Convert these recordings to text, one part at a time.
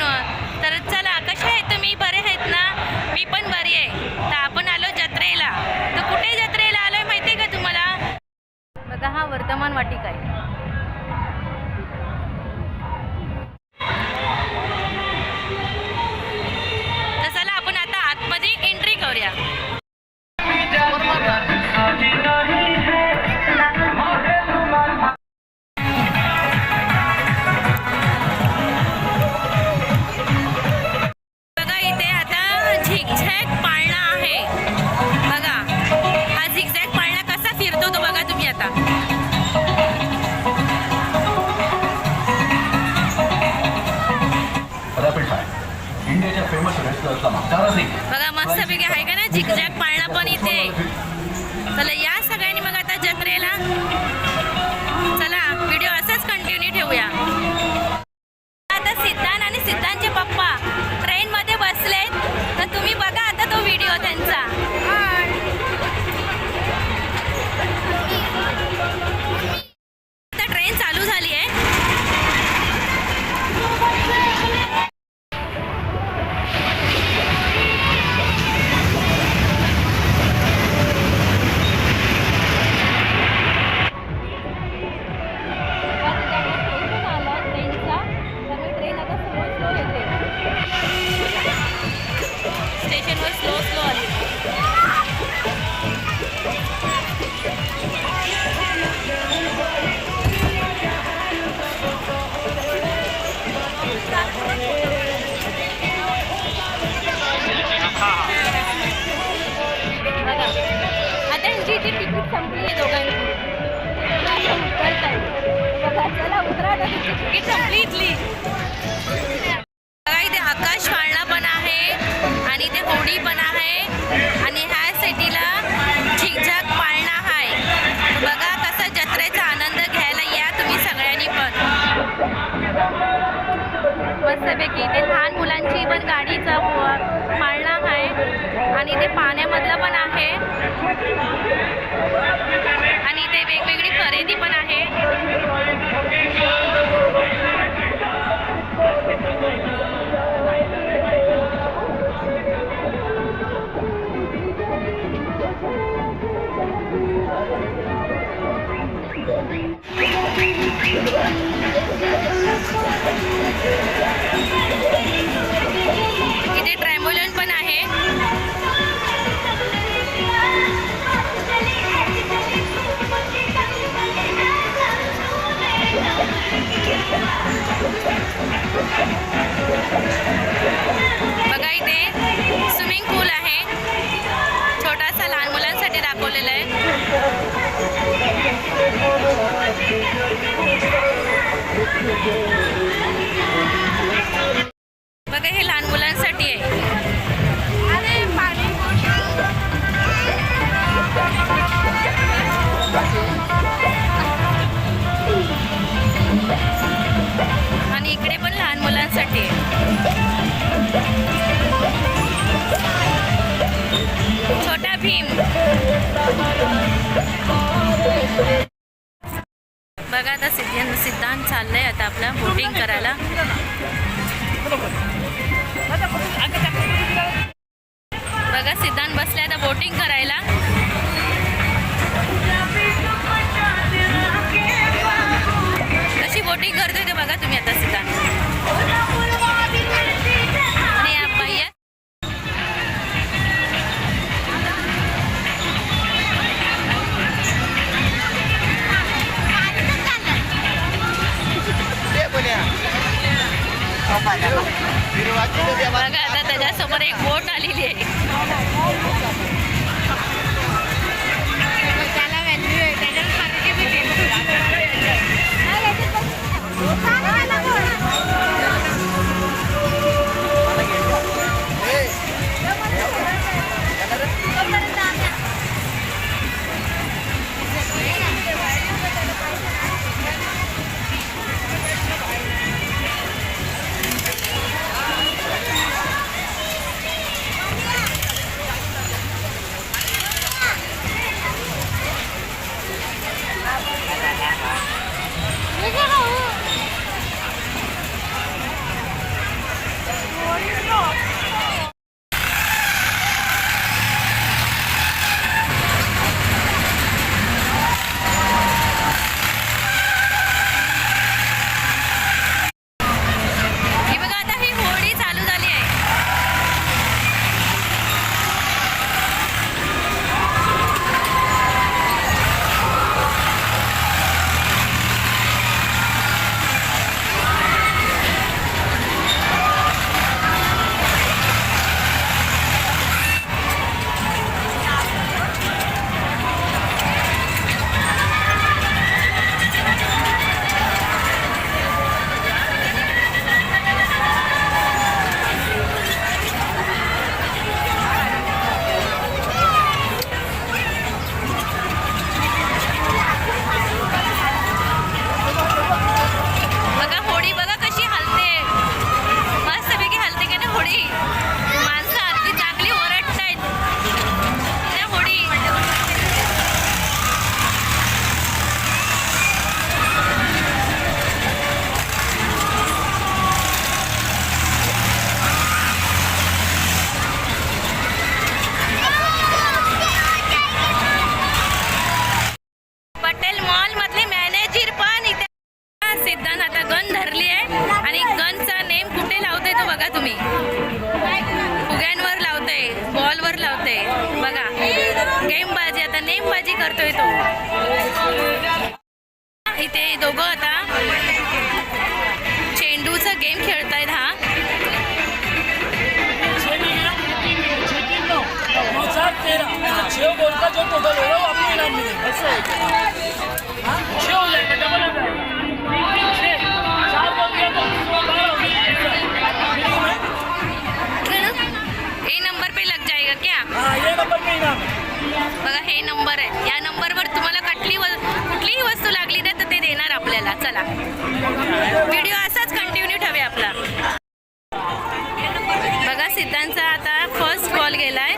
म्हणून तर चला कसे आहेत तुम्ही? बरे आहेत ना? मी पण बरी आहे. तर आपण आलो जत्रेला. तर कुठे जत्रेला आलोय माहिती आहे का तुम्हाला? बघा हा वर्तमान वाटिका आहे. मग आता जत्रेला चला इथे आकाश पाळणा पण आहे आणि इथे होडी पण आहे. आणि ह्या सिटीला झिकझाक पाळणा आहे बघा कसा जत्रेचा आनंद घ्यायला या तुम्ही सगळ्यांनी पण. मस्तपैकी इथे लहान मुलांची पण गाडीचा पाळणा आहे आणि इथे पाण्यामधलं पण आहे. आणि इथे वेगवेगळी खरेदी पण आहे. Thank you. बघा बघा आता सिद्धांत सिद्धांत चाललंय आता आपला बोटिंग करायला. बघा सिद्धांत बसले आता बोटिंग करायला. कशी बोटिंग करतोय ते बघा तुम्ही आता सिद्धांत. बघा आता त्याच्यासमोर एक बोट आलेली आहे त्याला किया तो. सौ बारह हो गया ऐसा मिलेगी भाई ए नंबर पे लग जाएगा क्या? हाँ ये नंबर पे इनाम है बघा हे नंबर आहे. ना आपल्याला. चला. व्हिडिओ असाच कंटिन्यू ठेवे आपला. बघा सिद्धांचा आता फर्स्ट बॉल गेलाय.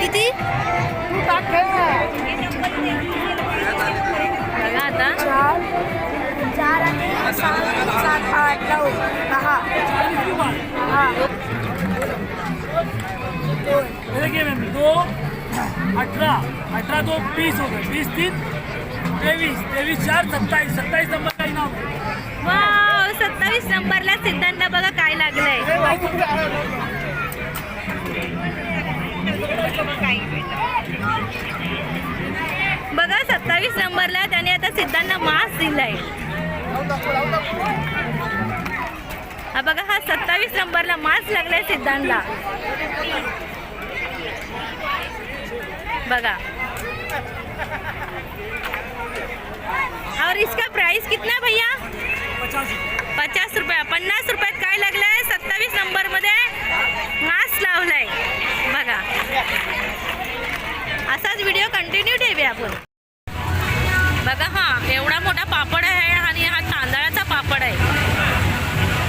किती? आता. चार चार आणि सात आठ नऊ दहा दो. अठारह अठारह दो बीस हो गए बीस तीन तेईस तेईस चार सत्ताईस सत्ताईस नंबर का इनाम? है वाव सत्तावीस नंबरला सिद्धांत बघा काय लागलंय. बघा सत्तावीस नंबरला त्याने आता सिद्धांना मास दिलाय. हा बघा हा सत्तावीस नंबरला मास लागलाय सिद्धांतला. बघा. और इसका प्राइस कितना भैया? पचास रुपया. पन्नास रुपयात काय लागलंय? सत्तावीस नंबरमध्ये मास्क लावलाय. बघा. असाच व्हिडिओ कंटिन्यू ठेवूया आपण. बघा हा एवढा मोठा पापड आहे आणि हा तांदळाचा पापड आहे.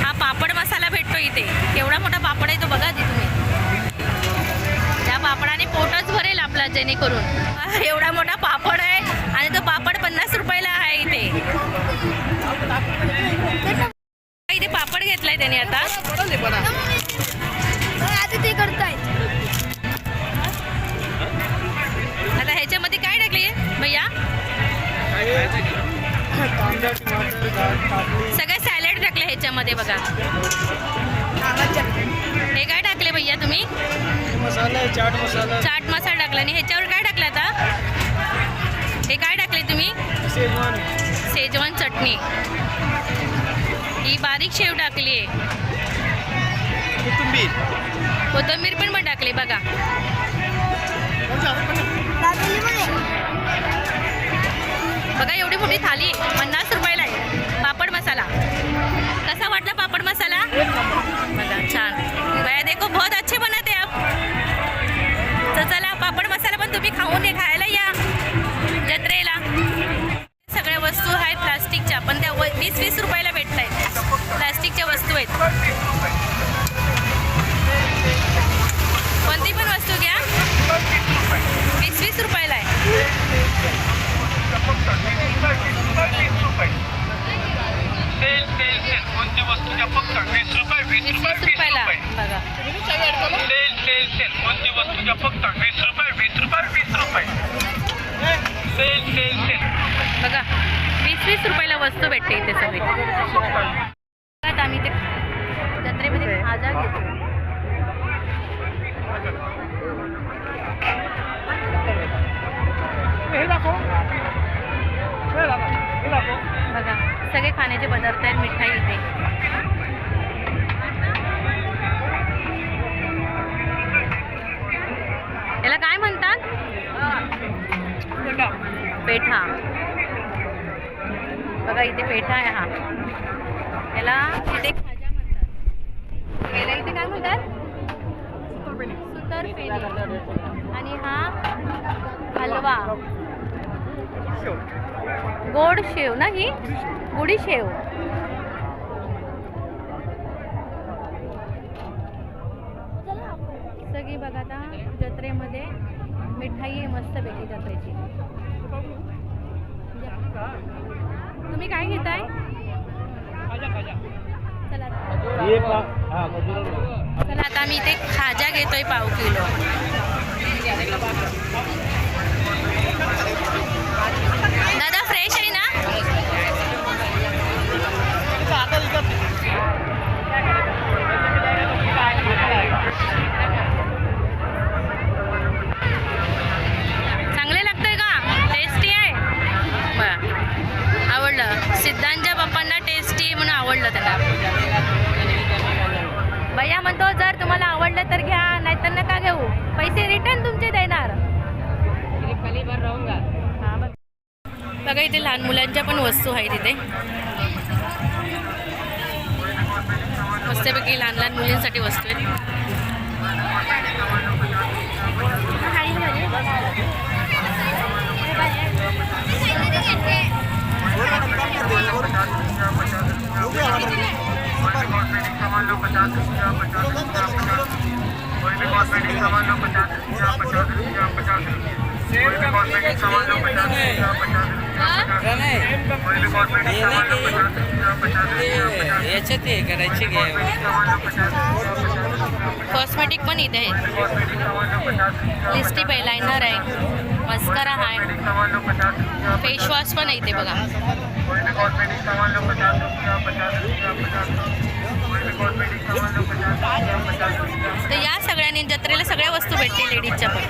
हा पापड मसाला भेटतो इथे. एवढा मोठा पापड आहे तो बघा. जेणेकरून. एवढा मोठा पापड शेजवान शेजवान चटणी. ही बारीक शेव टाकली आहे. कोथिंबीर. कोथिंबीर पण पण टाकली बघा. बघा एवढी मोठी थाली पन्नास रुपयाला आहे. पापड मसाला. कसा वाटला पापड मसाला? बघा छान. भैया देखो बहुत अच्छे बनते आप. सेल कोणती वस्तू घ्या फक्त वीस रुपये वीस रुपये वीस रुपये. Sale sale sale. बघा वीस वीस रुपयाला वस्तू भेटते इथे सगळी. आम्ही ते जत्रेमध्ये खाजा घेतो बघा सगळे खाण्याचे पदार्थ आहेत मिठाई इथे. पेठा. बघा इथे पेठा आहे हा. याला इथे खाजा म्हणतात. याला इथे काय म्हणतात? सुतर पेरी आणि हा हलवा. गोड शेव ना ही? गुढी शेव. सगळी बघा आता जत्रेमध्ये मिठाई आहे भेटी जत्रेची. तुम्ही काय घेताय? चला. चला आता आम्ही इथे खाजा घेतोय पाव किलो. दादा फ्रेश आहे ना? बघा इथे लहान मुलांच्या पण वस्तू आहेत इथे. मस्तपैकी लहान लहान मुलींसाठी वस्तू आहेत. याच्यात हे करायची कॉस्मेटिक पण इथे आहेत लिस्टिप आहे लायनर आहे. मस्करा आहे. फेस वॉश पण आहे इथे बघा. तर या सगळ्यांनी जत्रेला सगळ्या वस्तू भेटतील लेडीजच्या पण.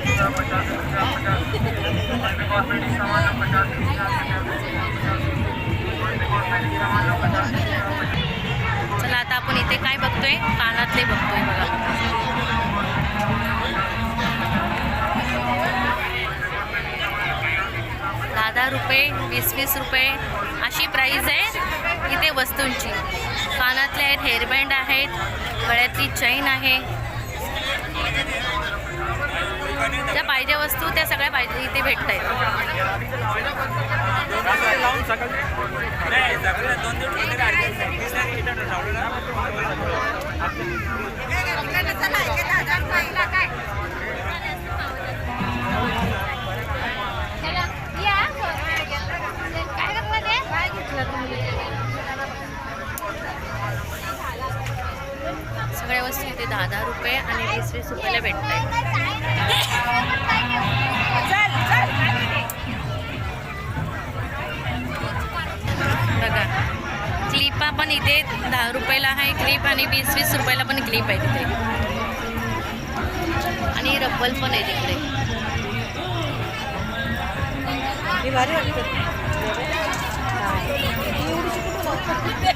चला आता आपण इथे काय बघतोय? कानातले बघतोय बघा. दहा दहा रुपये वीस वीस रुपये अशी प्राईज आहे इथे वस्तूंची. कानातले आहेत हेअरबँड आहेत गळ्यातली चैन आहे. ज्या पाहिजे वस्तू त्या सगळ्या पाहिजे इथे भेटत आहेत सगळ्या वस्तू इथे दहा दहा रुपये आणि वीस वीस रुपयाला भेटत आहेत बघा क्लिपा पण इथे दहा रुपयाला आहे क्लिप आणि वीस वीस रुपयाला पण क्लिप आहे तिथे. आणि रब्बल पण आहे तिकडे. इकडे